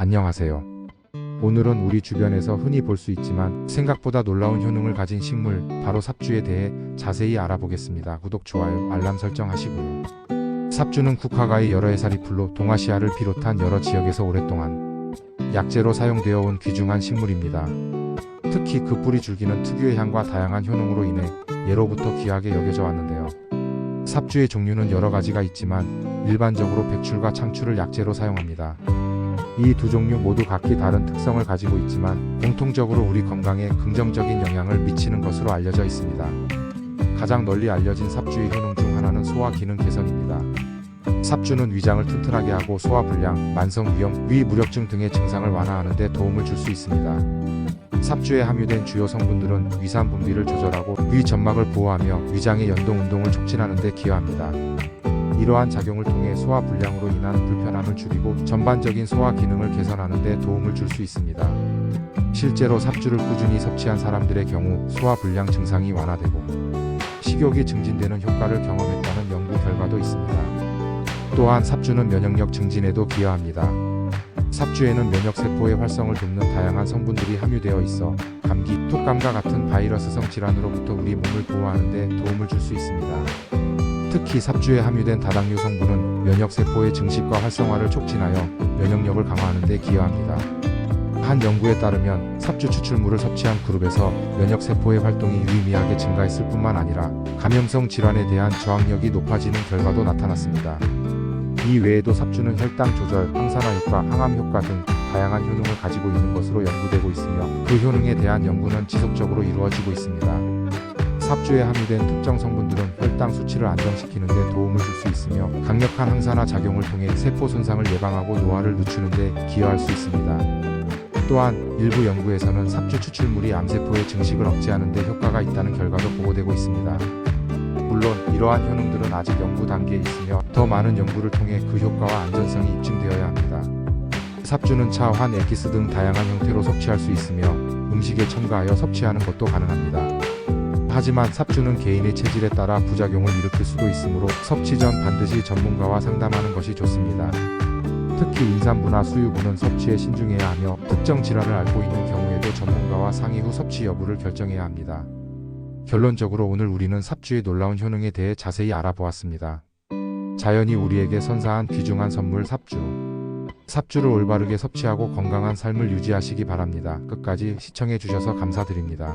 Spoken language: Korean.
안녕하세요. 오늘은 우리 주변에서 흔히 볼 수 있지만 생각보다 놀라운 효능을 가진 식물 바로 삽주에 대해 자세히 알아보겠습니다. 구독, 좋아요, 알람 설정하시고요. 삽주는 국화가의 여러 해살이 풀로 동아시아를 비롯한 여러 지역에서 오랫동안 약재로 사용되어 온 귀중한 식물입니다. 특히 그 뿌리 줄기는 특유의 향과 다양한 효능으로 인해 예로부터 귀하게 여겨져 왔는데요. 삽주의 종류는 여러 가지가 있지만 일반적으로 백출과 창출을 약재로 사용합니다. 이 두 종류 모두 각기 다른 특성을 가지고 있지만 공통적으로 우리 건강에 긍정적인 영향을 미치는 것으로 알려져 있습니다. 가장 널리 알려진 삽주의 효능 중 하나는 소화 기능 개선입니다. 삽주는 위장을 튼튼하게 하고 소화 불량, 만성 위염, 위 무력증 등의 증상을 완화하는 데 도움을 줄 수 있습니다. 삽주에 함유된 주요 성분들은 위산 분비를 조절하고 위 점막을 보호하며 위장의 연동 운동을 촉진하는 데 기여합니다. 이러한 작용을 통해 소화 불량으로 인한 불편함을 줄이고 전반적인 소화 기능을 개선하는 데 도움을 줄 수 있습니다. 실제로 삽주를 꾸준히 섭취한 사람들의 경우 소화 불량 증상이 완화되고 식욕이 증진되는 효과를 경험했다는 연구 결과도 있습니다. 또한 삽주는 면역력 증진에도 기여합니다. 삽주에는 면역 세포의 활성을 돕는 다양한 성분들이 함유되어 있어 감기, 톡감과 같은 바이러스성 질환으로부터 우리 몸을 보호하는 데 도움을 줄 수 있습니다. 특히 삽주에 함유된 다당류 성분은 면역 세포의 증식과 활성화를 촉진하여 면역력을 강화하는 데 기여합니다. 한 연구에 따르면 삽주 추출물을 섭취한 그룹에서 면역 세포의 활동이 유의미하게 증가했을 뿐만 아니라 감염성 질환에 대한 저항력이 높아지는 결과도 나타났습니다. 이 외에도 삽주는 혈당 조절, 항산화 효과, 항암 효과 등 다양한 효능을 가지고 있는 것으로 연구되고 있으며 그 효능에 대한 연구는 지속적으로 이루어지고 있습니다. 삽주에 함유된 특정 성분들은 혈당 수치를 안정시키는 데 도움을 줄 수 있으며 강력한 항산화 작용을 통해 세포 손상을 예방하고 노화를 늦추는 데 기여할 수 있습니다. 또한 일부 연구에서는 삽주 추출물이 암세포의 증식을 억제하는 데 효과가 있다는 결과도 보고되고 있습니다. 물론 이러한 효능들은 아직 연구 단계에 있으며 더 많은 연구를 통해 그 효과와 안전성이 입증되어야 합니다. 삽주는 차, 환, 엑기스 등 다양한 형태로 섭취할 수 있으며 음식에 첨가하여 섭취하는 것도 가능합니다. 하지만 삽주는 개인의 체질에 따라 부작용을 일으킬 수도 있으므로 섭취 전 반드시 전문가와 상담하는 것이 좋습니다. 특히 임산부나 수유부는 섭취에 신중해야 하며 특정 질환을 앓고 있는 경우에도 전문가와 상의 후 섭취 여부를 결정해야 합니다. 결론적으로 오늘 우리는 삽주의 놀라운 효능에 대해 자세히 알아보았습니다. 자연이 우리에게 선사한 귀중한 선물 삽주. 삽주를 올바르게 섭취하고 건강한 삶을 유지하시기 바랍니다. 끝까지 시청해 주셔서 감사드립니다.